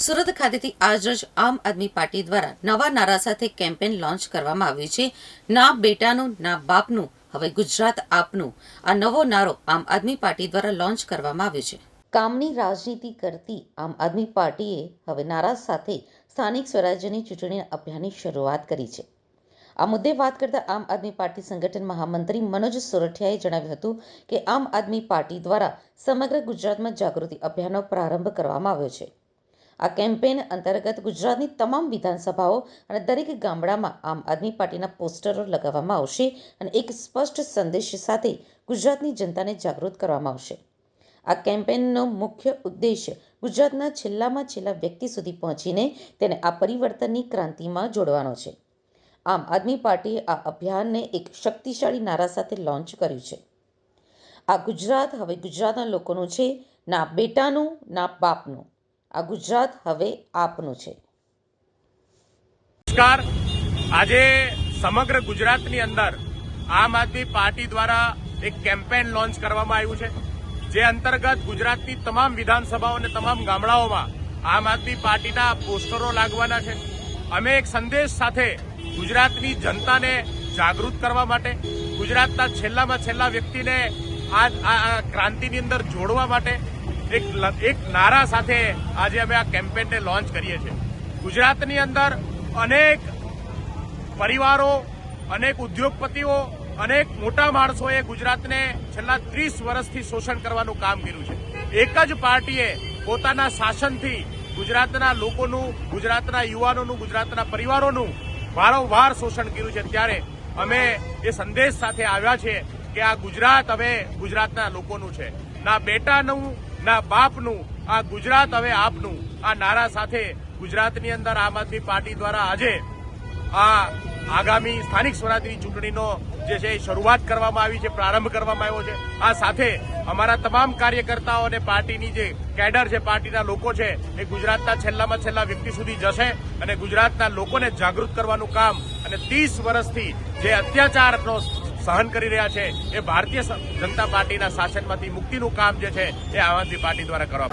સુરત ખાતેથી આજરોજ આમ આદમી પાર્ટી દ્વારા નવા નારા સાથે કેમ્પેન લોન્ચ કરવામાં આવ્યું છે. ના બેટાનું, ના બાપનું, હવે ગુજરાત આપનું. આ નવો નારો આમ આદમી પાર્ટી દ્વારા લોન્ચ કરવામાં આવ્યો છે. કામની રાજનીતિ કરતી આમ આદમી પાર્ટીએ હવે નારા સાથે સ્થાનિક સ્વરાજ્યની ચૂંટણી અભિયાનની શરૂઆત કરી છે. આ મુદ્દે વાત કરતા આમ આદમી પાર્ટી સંગઠન મહામંત્રી મનોજ સોરઠિયાએ જણાવ્યું હતું કે આમ આદમી પાર્ટી દ્વારા સમગ્ર ગુજરાતમાં જાગૃતિ અભિયાનનો પ્રારંભ કરવામાં આવ્યો છે. આ કેમ્પેન અંતર્ગત ગુજરાતની તમામ વિધાનસભાઓ અને દરેક ગામડામાં આમ આદમી પાર્ટીના પોસ્ટરો લગાવવામાં આવશે અને એક સ્પષ્ટ સંદેશ સાથે ગુજરાતની જનતાને જાગૃત કરવામાં આવશે. આ કેમ્પેનનો મુખ્ય ઉદ્દેશ ગુજરાતના છેલ્લામાં છેલ્લા વ્યક્તિ સુધી પહોંચીને તેને આ પરિવર્તનની ક્રાંતિમાં જોડવાનો છે. આમ આદમી પાર્ટીએ આ અભિયાનને એક શક્તિશાળી નારા સાથે લોન્ચ કર્યું છે. આ ગુજરાત હવે ગુજરાતના લોકોનું છે, ના બેટાનું, ના બાપનું. આ ગુજરાત હવે આપનું છે. નમસ્કાર. આજે સમગ્ર ગુજરાતની અંદર આમ આદમી પાર્ટી દ્વારા એક કેમ્પેન લોન્ચ કરવામાં આવ્યું છે, જે અંતર્ગત ગુજરાતની તમામ વિધાનસભાઓ અને તમામ ગામડાઓમાં આમ આદમી પાર્ટીના પોસ્ટરો લાગવાના છે. અમે એક સંદેશ સાથે ગુજરાતની જનતાને જાગૃત કરવા માટે, ગુજરાતના છેલ્લામાં છેલ્લા વ્યક્તિને આ ક્રાંતિની અંદર જોડવા માટે એક એક નારા સાથે આજે અમે આ કેમ્પેનને લોન્ચ કરીએ છીએ. ગુજરાતની અંદર અનેક પરિવારો, અનેક ઉદ્યોગપતિઓ, અનેક મોટા માણસોએ ગુજરાતને છેલ્લા ત્રીસ વર્ષથી શોષણ કરવાનું કામ કર્યું છે. એક જ પાર્ટીએ પોતાના શાસનથી ગુજરાતના લોકોનું, ગુજરાતના યુવાનોનું, ગુજરાતના પરિવારોનું વારંવાર શોષણ કર્યું છે. ત્યારે અમે એ સંદેશ સાથે આવ્યા છે કે આ ગુજરાત હવે ગુજરાતના લોકોનું છે. ના બેટાનું, ના બાપનું, આ ગુજરાત હવે આપનું. આ નારા સાથે ગુજરાતની અંદર આમ આદમી પાર્ટી દ્વારા આજે આ આગામી સ્થાનિક સ્વરાજની ચૂંટણીનો જે છે એ શરૂઆત કરવામાં આવી છે, પ્રારંભ કરવામાં આવ્યો છે. આ સાથે અમારા તમામ કાર્યકર્તાઓ અને પાર્ટીની જે કેડર છે, પાર્ટીના લોકો છે, એ ગુજરાતના છેલ્લામાં છેલ્લા વ્યક્તિ સુધી જશે અને ગુજરાતના લોકોને જાગૃત કરવાનું કામ અને ત્રીસ વર્ષથી જે અત્યાચારનો સહન કરી રહ્યા છે. એ ભારતીય જનતા પાર્ટીના શાસનમાંથી મુક્તિનું કામ જે છે, એ આમ આદમી પાર્ટી દ્વારા કરવામાં